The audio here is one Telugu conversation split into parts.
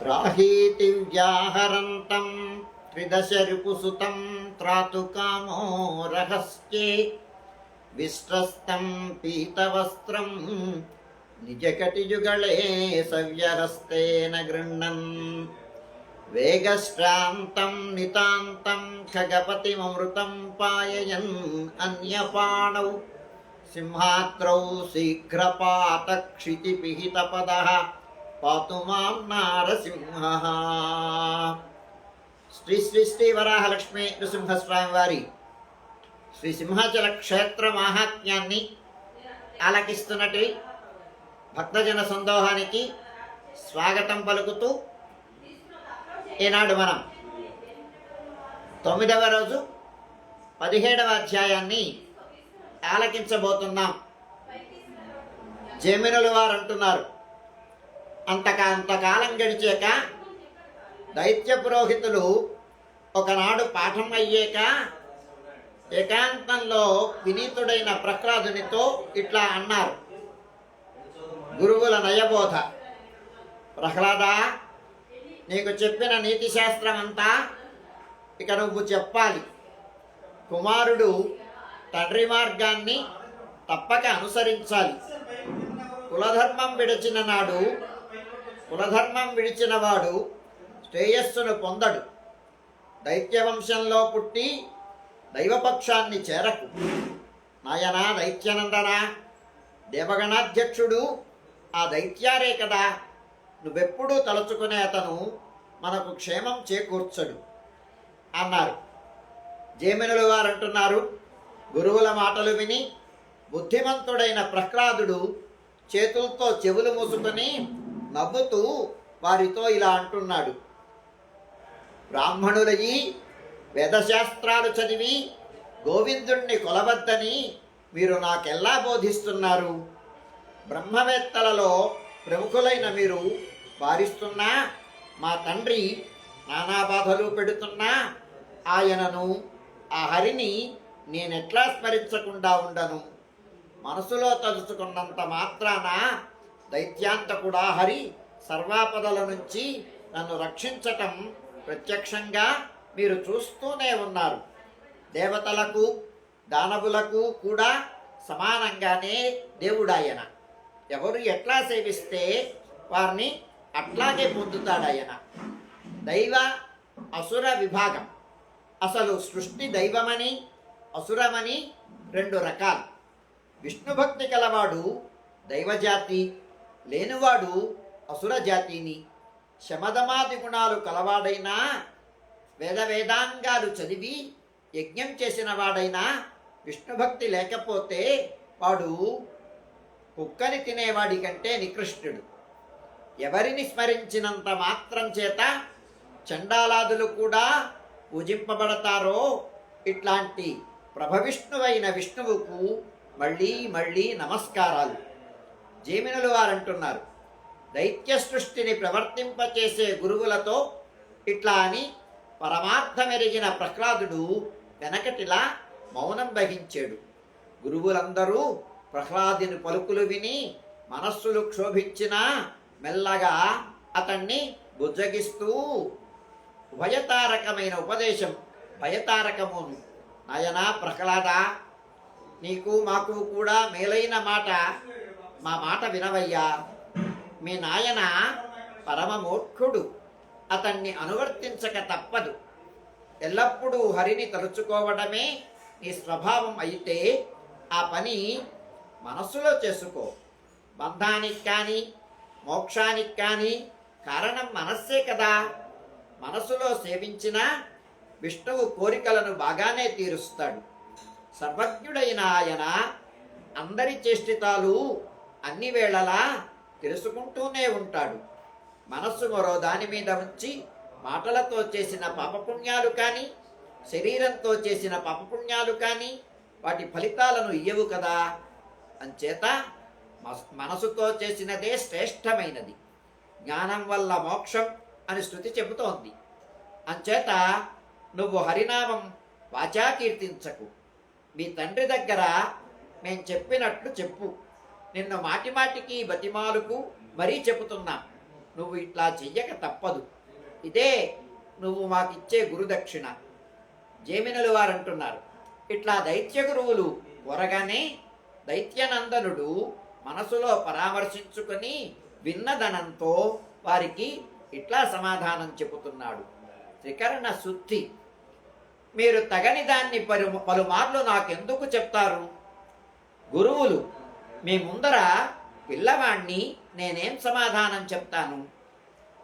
త్రాహీతి వ్యాహరంతం త్రిదశరిపుసుతం త్రాతుకామో రహస్యే. విశ్రస్తం పీతవస్త్రం నిజకటియుగళే సవ్యహస్తేన గృహ్ణన్ వేగశ్రాంతం నితాంతం ఖగపతిమృతం పాయయన్ అన్యపాణౌ. సింహాద్రౌ శీఘ్రపాతక్షితిపిహితపద. పాతు మాం నారసింహ. శ్రీ శ్రీ శ్రీ వరాహలక్ష్మి నృసింహస్వామి వారి శ్రీ సింహాచల క్షేత్ర మాహాత్మ్యాన్ని ఆలకిస్తున్నటి భక్తజన సందోహానికి స్వాగతం పలుకుతూ ఈనాడు మనం తొమ్మిదవ రోజు పదిహేడవ అధ్యాయాన్ని ఆలకించబోతున్నాం. జమినులు వారు అంటున్నారు అంతకా అంతకాలం గడిచాక దైత్య పురోహితులు ఒకనాడు పాఠం అయ్యాక ఏకాంతంలో వినీతుడైన ప్రహ్లాదునితో ఇట్లా అన్నారు. గురువుల నయబోధ. ప్రహ్లాద నీకు చెప్పిన నీతి శాస్త్రం అంతా ఇక నువ్వు చెప్పాలి. కుమారుడు తండ్రి మార్గాన్ని తప్పక అనుసరించాలి. కులధర్మం విడిచిన నాడు కులధర్మం విడిచినవాడు శ్రేయస్సును పొందడు. దైత్యవంశంలో పుట్టి దైవపక్షాన్ని చేరకు. నాయనా దైత్యనందన దేవగణాధ్యక్షుడు ఆ దైత్యారే కదా. నువ్వెప్పుడూ తలుచుకునే అతను మనకు క్షేమం చేకూర్చడు అన్నారు. జేమినులు వారు అంటున్నారు గురువుల మాటలు విని బుద్ధిమంతుడైన ప్రహ్లాదుడు చేతులతో చెవులు మూసుకొని నవ్వుతూ వారితో ఇలా అంటున్నాడు. బ్రాహ్మణులయ్యి వేదశాస్త్రాలు చదివి గోవిందుణ్ణి కొలవద్దని మీరు నాకెల్లా బోధిస్తున్నారు? బ్రహ్మవేత్తలలో ప్రముఖులైన మీరు వారిస్తున్నా మా తండ్రి నానా బాధలు పెడుతున్నా ఆయనను ఆ హరిని నేనెట్లా స్మరించకుండా ఉండను? మనసులో తలుచుకున్నంత మాత్రాన దైత్యాంతకుడా హరి సర్వాపదల నుంచి నన్ను రక్షించటం ప్రత్యక్షంగా మీరు చూస్తూనే ఉన్నారు. దేవతలకు దానవులకు కూడా సమానంగానే దేవుడాయన. ఎవరు ఎట్లా సేవిస్తే వారిని అట్లాగే పొందుతాడాయన. దైవ అసుర విభాగం. అసలు సృష్టి దైవమని అసురమని రెండు రకాలు. విష్ణుభక్తి కలవాడు దైవజాతి లేనివాడు అసుర జాతిని శమధమాది గుణాలు కలవాడైనా వేద వేదాంగాలు చదివి యజ్ఞం చేసిన వాడైనా విష్ణుభక్తి లేకపోతే వాడు కుక్కని తినేవాడి కంటే నికృష్టుడు. ఎవరిని స్మరించినంత మాత్రం చేత చండాలాదులు కూడా పూజింపబడతారో ఇట్లాంటి ప్రభవిష్ణువైన విష్ణువుకు మళ్ళీ మళ్ళీ నమస్కారాలు. జీమినులు వారు అంటున్నారు దైత్య సృష్టిని ప్రవర్తింపచేసే గురువులతో ఇట్లా అని పరమార్థమెరిగిన ప్రహ్లాదుడు వెనకటిలా మౌనం వహించాడు. గురువులందరూ ప్రహ్లాదుని పలుకులు విని మనస్సులు క్షోభించినా మెల్లగా అతన్ని బుజ్జగిస్తూ భయతారకమైన ఉపదేశం భయతారకమును నయనా ప్రహ్లాద నీకు మాకు కూడా మేలైన మాట మా మాట వినవయ్యా. మీ నాయన పరమమూర్ఖుడు. అతన్ని అనువర్తించక తప్పదు. ఎల్లప్పుడూ హరిని తలుచుకోవడమే నీ స్వభావం అయితే ఆ పని మనస్సులో చేసుకో. బంధానికి కానీ మోక్షానికి కానీ కారణం మనస్సే కదా. మనసులో సేవించిన విష్ణువు కోరికలను బాగానే తీరుస్తాడు. సర్వజ్ఞుడైన ఆయన అందరి చేష్టితాలు అన్ని వేళలా తెలుసుకుంటూనే ఉంటాడు. మనస్సు మరో దాని మీద ఉంచి మాటలతో చేసిన పాపపుణ్యాలు కానీ శరీరంతో చేసిన పాపపుణ్యాలు కానీ వాటి ఫలితాలను ఇయ్యవు కదా. అంచేత మనసుతో చేసినదే శ్రేష్టమైనది. జ్ఞానం వల్ల మోక్షం అని శృతి చెబుతోంది. అంచేత నువ్వు హరినామం వాచా కీర్తించకు మీ తండ్రి దగ్గర మేం చెప్పినట్లు చెప్పు. నిన్ను మాటిమాటికి బతిమాలుకు మరీ చెబుతున్నా నువ్వు ఇట్లా చెయ్యక తప్పదు. ఇదే నువ్వు మాకిచ్చే గురుదక్షిణ. జేమినులు వారు అంటున్నారు ఇట్లా దైత్య గురువులు కొరగానే దైత్యనందనుడు మనసులో పరామర్శించుకొని విన్నదనంతో వారికి ఇట్లా సమాధానం చెబుతున్నాడు. త్రికరణ శుద్ధి. మీరు తగని దాన్ని పలు పలుమార్లు నాకెందుకు చెప్తారు? గురువులు మీ ముందర పిల్లవాణ్ణి నేనేం సమాధానం చెప్తాను?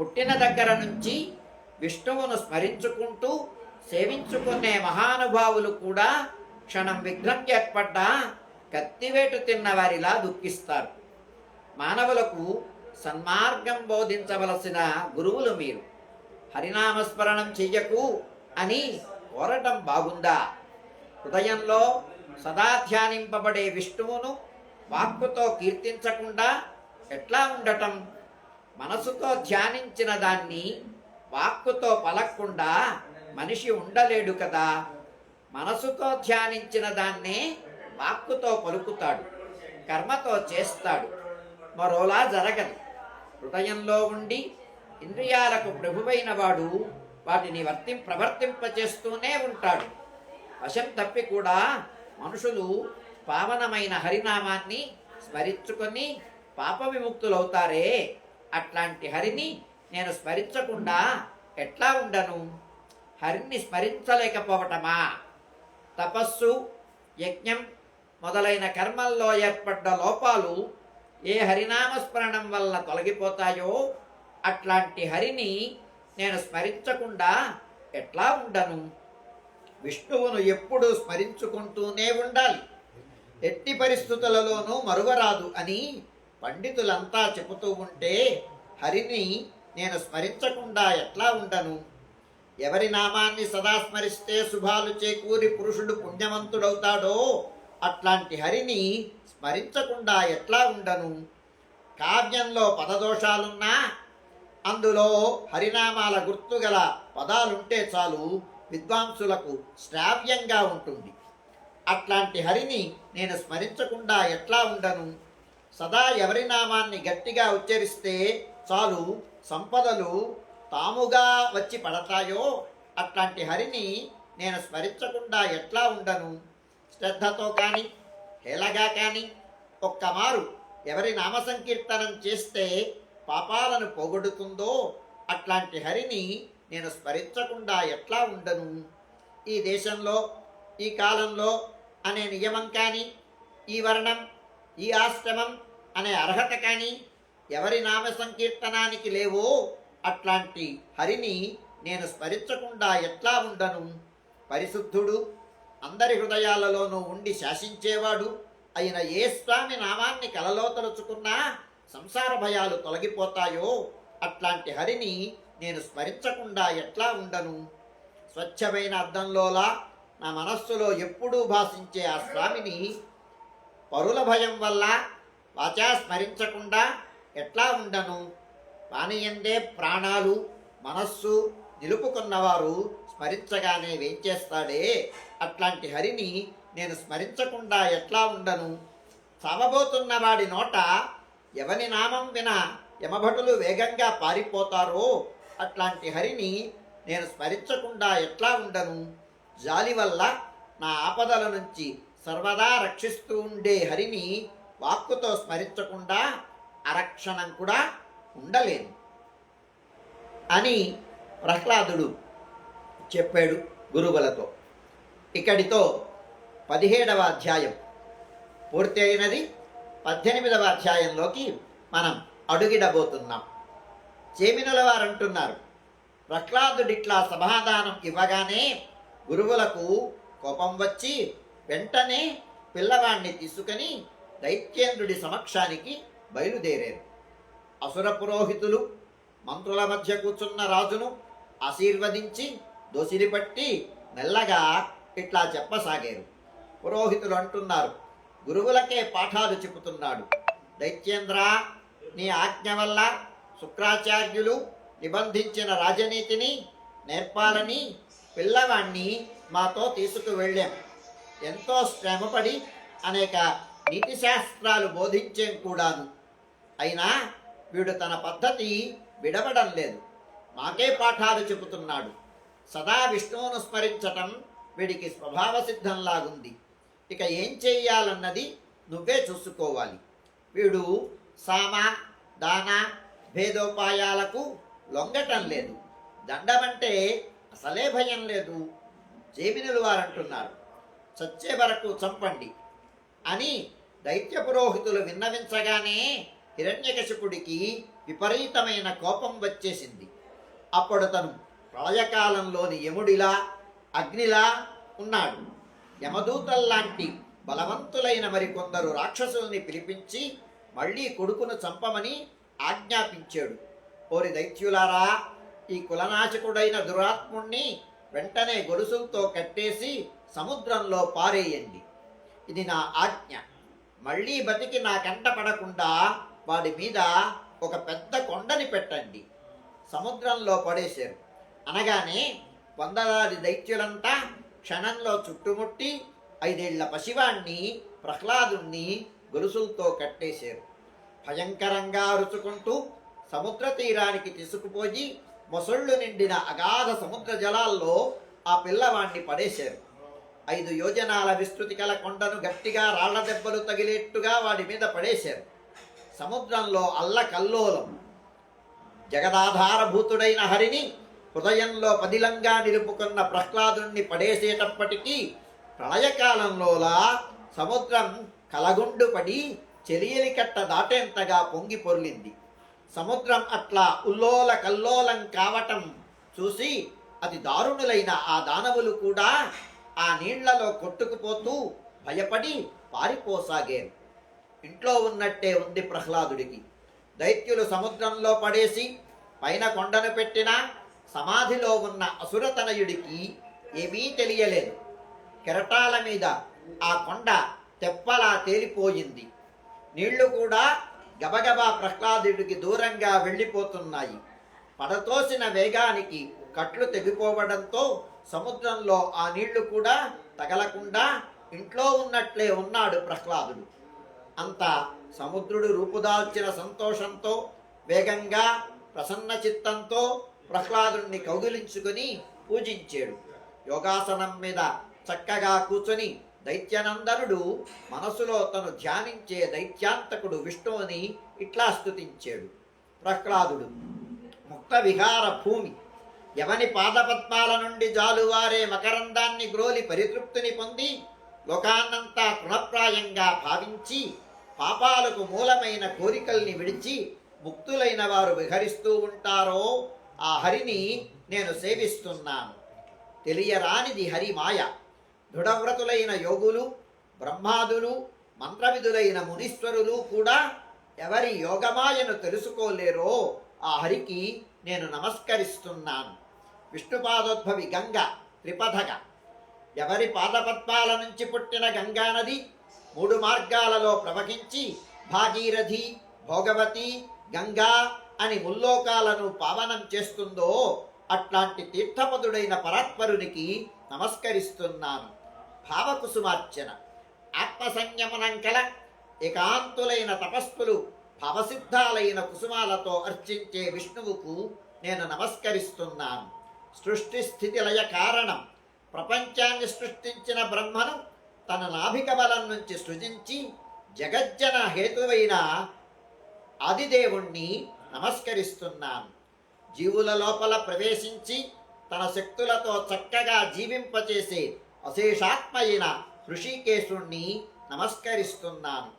పుట్టిన దగ్గర నుంచి విష్ణువును స్మరించుకుంటూ సేవించుకునే మహానుభావులు కూడా క్షణం విఘ్నం ఏర్పడ్డా కత్తివేటు తిన్న వారిలా దుఃఖిస్తారు. మానవులకు సన్మార్గం బోధించవలసిన గురువులు మీరు. హరినామస్మరణం చెయ్యకు అని కోరటం బాగుందా? హృదయంలో సదా ధ్యానింపబడే విష్ణువును వాక్కుతో కీర్తించకుండా ఎట్లా ఉండటం? మనసుతో ధ్యానించిన దాన్ని వాక్కుతో పలక్కుండా మనిషి ఉండలేడు కదా. మనసుతో ధ్యానించిన దాన్నే వాక్కుతో పలుకుతాడు కర్మతో చేస్తాడు. మరోలా జరగదు. హృదయంలో ఉండి ఇంద్రియాలకు ప్రభువైన వాడు వాటిని వర్తిం ప్రవర్తింపచేస్తూనే ఉంటాడు. వశం తప్పి కూడా మనుషులు పావనమైన హరినామాన్ని స్మరించుకొని పాప విముక్తులవుతారే. అట్లాంటి హరిని నేను స్మరించకుండా ఎట్లా ఉండను? హరిని స్మరించలేకపోవటమా? తపస్సు యజ్ఞం మొదలైన కర్మల్లో ఏర్పడ్డ లోపాలు ఏ హరినామస్మరణం వల్ల తొలగిపోతాయో? అట్లాంటి హరిని నేను స్మరించకుండా ఎట్లా ఉండను? విష్ణువును ఎప్పుడూ స్మరించుకుంటూనే ఉండాలి. ఎట్టి పరిస్థితులలోనూ మరువరాదు అని పండితులంతా చెబుతూ ఉంటే హరిని నేను స్మరించకుండా ఎట్లా ఉండను? ఎవరి నామాన్ని సదా స్మరిస్తే శుభాలు చేకూరి పురుషుడు పుణ్యవంతుడవుతాడో అట్లాంటి హరిని స్మరించకుండా ఎట్లా ఉండను? కావ్యంలో పదదోషాలున్నా అందులో హరినామాల గుర్తుగల పదాలుంటే చాలు విద్వాంసులకు శ్రావ్యంగా ఉంటుంది. అట్లాంటి హరిని నేను స్మరించకుండా ఎట్లా ఉండను? సదా ఎవరి నామాన్ని గట్టిగా ఉచ్చరిస్తే చాలు సంపదలు తాముగా వచ్చి పడతాయో? అట్లాంటి హరిని నేను స్మరించకుండా ఎట్లా ఉండను? శ్రద్ధతో కానీ హేళగా కానీ ఒక్క మారు ఎవరి నామ సంకీర్తనం చేస్తే పాపాలను పోగొడుతుందో? అట్లాంటి హరిని నేను స్మరించకుండా ఎట్లా ఉండను? ఈ దేశంలో ఈ కాలంలో అనే నియమం కానీ ఈ వర్ణం ఈ ఆశ్రమం అనే అర్హత కానీ ఎవరి నామ సంకీర్తనానికి లేవో అట్లాంటి హరిని నేను స్మరించకుండా ఎట్లా ఉండను? పరిశుద్ధుడు అందరి హృదయాలలోనూ ఉండి శాసించేవాడు అయిన ఏ స్వామి నామాన్ని కలలో తలుచుకున్నా సంసార భయాలు తొలగిపోతాయో అట్లాంటి హరిని నేను స్మరించకుండా ఎట్లా ఉండను? స్వచ్ఛమైన అద్దంలోలా నా మనస్సులో ఎప్పుడూ భాషించే ఆ స్వామిని పరుల భయం వల్ల వాచా స్మరించకుండా ఎట్లా ఉండను? పానీయందే ప్రాణాలు మనస్సు నిలుపుకున్నవారు స్మరించగానే వేంచేస్తాడే అట్లాంటి హరిని నేను స్మరించకుండా ఎట్లా ఉండను? చావబోతున్న వాడి నోట ఎవని నామం విన యమభటులు వేగంగా పారిపోతారో? అట్లాంటి హరిని నేను స్మరించకుండా ఎట్లా ఉండను? జాలి వల్ల నా ఆపదల నుంచి సర్వదా రక్షిస్తూ ఉండే హరిని వాక్కుతో స్మరించకుండా అరక్షణం కూడా ఉండలేను అని ప్రహ్లాదుడు చెప్పాడు గురువులతో. ఇక్కడితో పదిహేడవ అధ్యాయం పూర్తి అయినది. పద్దెనిమిదవ అధ్యాయంలోకి మనం అడుగిడబోతున్నాం. చేమినుల వారంటున్నారు ప్రహ్లాదుడిట్లా సమాధానం ఇవ్వగానే గురువులకు కోపం వచ్చి వెంటనే పిల్లవాణ్ణి తీసుకొని దైత్యేంద్రుడి సమక్షానికి బయలుదేరారు. అసుర పురోహితులు మంత్రుల మధ్య కూర్చున్న రాజును ఆశీర్వదించి దోసిలిపట్టి మెల్లగా ఇట్లా చెప్పసాగారు. పురోహితులు అంటున్నారు గురువులకే పాఠాలు చెబుతున్నాడు. దైత్యేంద్ర నీ ఆజ్ఞ వల్ల శుక్రాచార్యులు నిబంధించిన రాజనీతిని నేర్పాలని పిల్లవాణ్ణి మాతో తీసుకువెళ్ళాం. ఎంతో శ్రమపడి అనేక నీతి శాస్త్రాలు బోధించేం కూడాను. అయినా వీడు తన పద్ధతి విడవడం లేదు. మాకే పాఠాలు చెబుతున్నాడు. సదా విష్ణువును స్మరించటం వీడికి స్వభావ సిద్ధంలాగుంది ఇక ఏం చేయాలన్నది నువ్వే చూసుకోవాలి. వీడు సామ దాన భేదోపాయాలకు లొంగటం లేదు. దండమంటే అసలే భయం లేదు. జేమినులు వారంటున్నారు. చచ్చే వరకు చంపండి అని దైత్య పురోహితులు విన్నవించగానే హిరణ్యకశిపుడికి విపరీతమైన కోపం వచ్చేసింది. అప్పుడు తను ప్రళయకాలంలోని యముడిలా అగ్నిలా ఉన్నాడు. యమదూతల్లాంటి బలవంతులైన మరికొందరు రాక్షసుల్ని పిలిపించి మళ్ళీ కొడుకును చంపమని ఆజ్ఞాపించాడు. ఓరి దైత్యులారా ఈ కులనాశకుడైన దురాత్ముణ్ణి వెంటనే గొలుసులతో కట్టేసి సముద్రంలో పారేయండి. ఇది నా ఆజ్ఞ. మళ్ళీ బతికి నా కంట పడకుండా వాడి మీద ఒక పెద్ద కొండని పెట్టండి. సముద్రంలో పడేశారు. అనగానే వందలాది దైత్యులంతా క్షణంలో చుట్టుముట్టి ఐదేళ్ళ పశివాణ్ణి ప్రహ్లాదుణ్ణి గొలుసులతో కట్టేశారు. భయంకరంగా అరుచుకుంటూ సముద్ర తీరానికి తీసుకుపోయి మొసళ్ళు నిండిన అగాధ సముద్ర జలాల్లో ఆ పిల్లవాణ్ణి పడేశారు. ఐదు యోజనాల విస్తృతి కల కొండను గట్టిగా రాళ్ళ దెబ్బలు తగిలేట్టుగా వాడి మీద పడేశారు. సముద్రంలో అల్లకల్లోలం జగదాధారభూతుడైన హరిని హృదయంలో పదిలంగా నిలుపుకున్న ప్రహ్లాదుణ్ణి పడేసేటప్పటికీ ప్రళయకాలంలోలా సముద్రం కలగుండు పడి చెలియలి కట్ట దాటేంతగా పొంగి పొర్లింది. సముద్రం అట్లా ఉల్లోల కల్లోలం కావటం చూసి అతి దారుణులైన ఆ దానవులు కూడా ఆ నీళ్ళలో కొట్టుకుపోతూ భయపడి పారిపోసాగారు. ఇంట్లో ఉన్నట్టే ఉంది ప్రహ్లాదుడికి. దైత్యులు సముద్రంలో పడేసి పైన కొండను పెట్టిన సమాధిలో ఉన్న అసురతనయుడికి ఏమీ తెలియలేదు. కెరటాల మీద ఆ కొండ తెప్పలా తేలిపోయింది. నీళ్ళు కూడా గబగబా ప్రహ్లాదుడికి దూరంగా వెళ్ళిపోతున్నాయి. పడతోసిన వేగానికి కట్లు తెగిపోవడంతో సముద్రంలో ఆ నీళ్ళు కూడా తగలకుండా ఇంట్లో ఉన్నట్లే ఉన్నాడు ప్రహ్లాదుడు. అంత సముద్రుడు రూపుదాల్చిన సంతోషంతో వేగంగా ప్రసన్న చిత్తంతో ప్రహ్లాదుణ్ణి కౌగిలించుకుని పూజించాడు. యోగాసనం మీద చక్కగా కూర్చొని దైత్యనందనుడు మనసులో తను ధ్యానించే దైత్యాంతకుడు విష్ణువుని ఇట్లా స్తుతించాడు. ప్రహ్లాదుడు ముక్త విహార భూమి ఎవని పాదపద్మాల నుండి జాలువారే మకరందాన్ని గ్రోలి పరితృప్తిని పొంది లోకాన్నంతా తృణప్రాయంగా భావించి పాపాలకు మూలమైన కోరికల్ని విడిచి ముక్తులైన వారు విహరిస్తూ ఉంటారో ఆ హరిని నేను సేవిస్తున్నాను. తెలియరానిది హరి మాయ దృఢవ్రతులైన యోగులు బ్రహ్మాదులు మంత్రవిధులైన మునీశ్వరులు కూడా ఎవరి యోగమాయను తెలుసుకోలేరో ఆ హరికి నేను నమస్కరిస్తున్నాను. విష్ణుపాదోద్భవి గంగ త్రిపథగ. ఎవరి పాదపద్మాల నుంచి పుట్టిన గంగానది మూడు మార్గాలలో ప్రవహించి భాగీరథి భోగవతి గంగా అని ముల్లోకాలను పావనం చేస్తుందో అట్లాంటి తీర్థపదుడైన పరాత్పరునికి నమస్కరిస్తున్నాను. భావకుసుమార్చన. ఆత్మసంయమనం కల ఏకాంతులైన తపస్సులు భవసిద్ధాలైన కుసుమాలతో అర్చించే విష్ణువుకు నేను నమస్కరిస్తున్నాను. సృష్టి స్థితి లయ కారణం ప్రపంచాన్ని సృష్టించిన బ్రహ్మను తన నాభిక బలం నుంచి సృజించి జగజ్జన హేతువైన ఆదిదేవుణ్ణి నమస్కరిస్తున్నాను. జీవుల లోపల ప్రవేశించి తన శక్తులతో చక్కగా జీవింపచేసే అశేషాత్మైన ఋషికేశుణ్ణి నమస్కరిస్తున్నాను.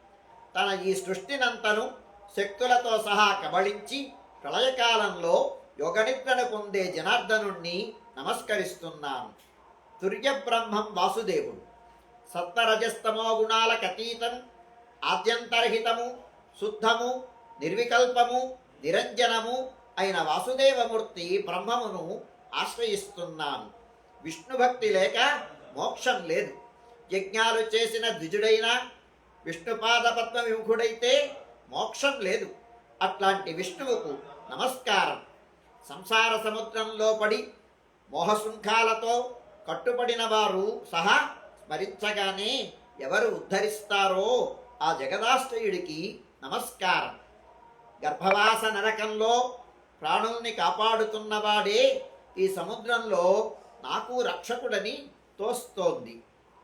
తన ఈ సృష్టినంతను శక్తులతో సహా కబళించి ప్రళయకాలంలో యోగనిద్రను పొందే జనార్దనుణ్ణి నమస్కరిస్తున్నాను. తుర్యబ్రహ్మం వాసుదేవుడు. సత్వరజస్తమో గుణాలకు అతీతం ఆద్యంతరహితము శుద్ధము నిర్వికల్పము నిరంజనము అయిన వాసుదేవమూర్తి బ్రహ్మమును ఆశ్రయిస్తున్నాను. విష్ణుభక్తి లేక మోక్షం లేదు. యజ్ఞాలు చేసిన ద్విజుడైన విష్ణుపాద పద్మ విముఖుడైతే మోక్షం లేదు. అట్లాంటి విష్ణువుకు నమస్కారం. సంసార సముద్రంలో పడి మోహశృంఖాలతో కట్టుబడిన వారు సహా స్మరించగానే ఎవరు ఉద్ధరిస్తారో ఆ జగదాశ్రయుడికి నమస్కారం. గర్భవాస నరకంలో ప్రాణుల్ని కాపాడుతున్నవాడే ఈ సముద్రంలో నాకు రక్షకుడని తోస్తోంది.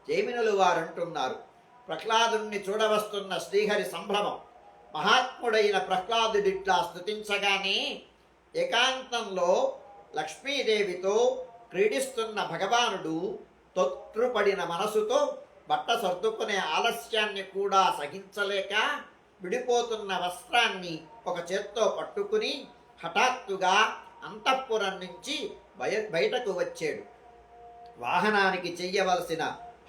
జైమినులు వారంటున్నారు. ప్రహ్లాదుణ్ణి చూడవస్తున్న శ్రీహరి సంభ్రమం. మహాత్ముడైన ప్రహ్లాదుడిట్లా స్తుతించగానే ఏకాంతంలో లక్ష్మీదేవితో క్రీడిస్తున్న భగవానుడు తొత్రుపడిన మనసుతో బట్ట సర్దుకునే ఆలస్యాన్ని కూడా సహించలేక విడిపోతున్న వస్త్రాన్ని ఒక చేత్తో పట్టుకుని హఠాత్తుగా అంతఃపురం నుంచి బయ బయటకు వచ్చాడు. వాహనానికి చెయ్యవలసిన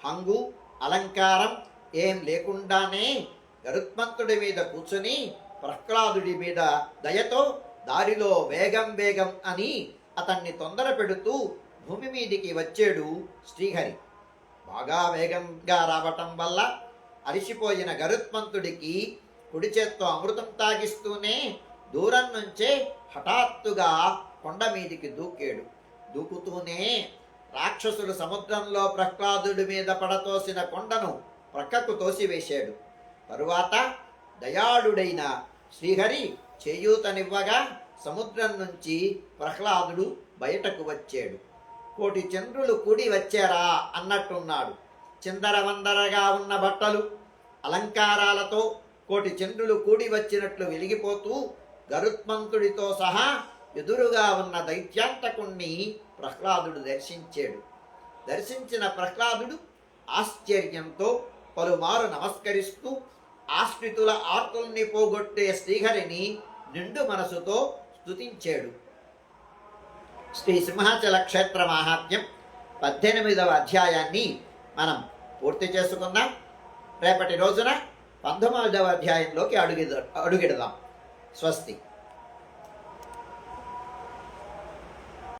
హంగు అలంకారం ఏం లేకుండానే గరుత్మంతుడి మీద కూర్చుని ప్రహ్లాదుడి మీద దయతో దారిలో వేగం వేగం అని అతన్ని తొందర పెడుతూ భూమి మీదికి వచ్చాడు శ్రీహరి. బాగా వేగంగా రావటం వల్ల అరిసిపోయిన గరుత్మంతుడికి కుడి చేత్తో అమృతం తాగిస్తూనే దూరం నుంచే హఠాత్తుగా కొండ మీదికి దూకాడు. దూకుతూనే రాక్షసుడు సముద్రంలో ప్రహ్లాదుడి మీద పడతోసిన కొండను ప్రక్కకు తోసివేశాడు. తరువాత దయాళుడైన శ్రీహరి చేయూతనివ్వగా సముద్రం నుంచి ప్రహ్లాదుడు బయటకు వచ్చాడు. కోటి చంద్రులు కూడి వచ్చారా అన్నట్టున్నాడు. చిందరవందరగా ఉన్న బట్టలు అలంకారాలతో కోటి చంద్రులు కూడి వచ్చినట్లు వెలిగిపోతూ గరుత్మంతుడితో సహా ఎదురుగా ఉన్న దైత్యాంతకుణ్ణి ప్రహ్లాదుడు దర్శించాడు. దర్శించిన ప్రహ్లాదుడు ఆశ్చర్యంతో పలుమారు నమస్కరిస్తూ ఆశ్రితుల ఆర్తుల్ని పోగొట్టే శ్రీహరిని నిండు మనసుతో స్తుతించాడు. శ్రీ సింహాచల క్షేత్ర మాహాత్మ్యం పద్దెనిమిదవ అధ్యాయాన్ని మనం పూర్తి చేసుకుందాం. రేపటి రోజున పంతొమ్మిదవ అధ్యాయంలోకి అడుగు అడుగెడదాం. స్వస్తి.